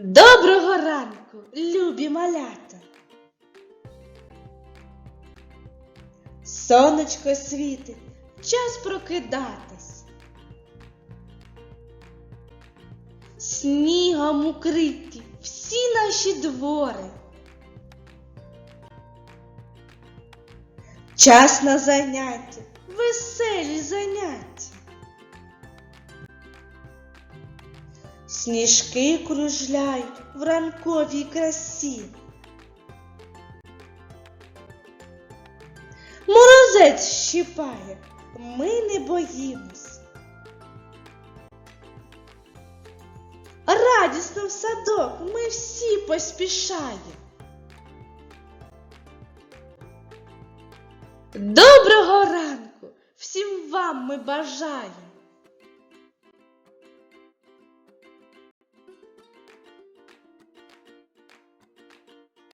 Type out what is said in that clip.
Доброго ранку, любі малята. Сонечко світить, час прокидатись. Снігом укриті всі наші двори. Час на заняття, веселі заняття. Сніжки кружляють в ранковій красі. Морозець щипає, ми не боїмось. Радісно в садок ми всі поспішаємо. Доброго ранку! Всім вам ми бажаємо!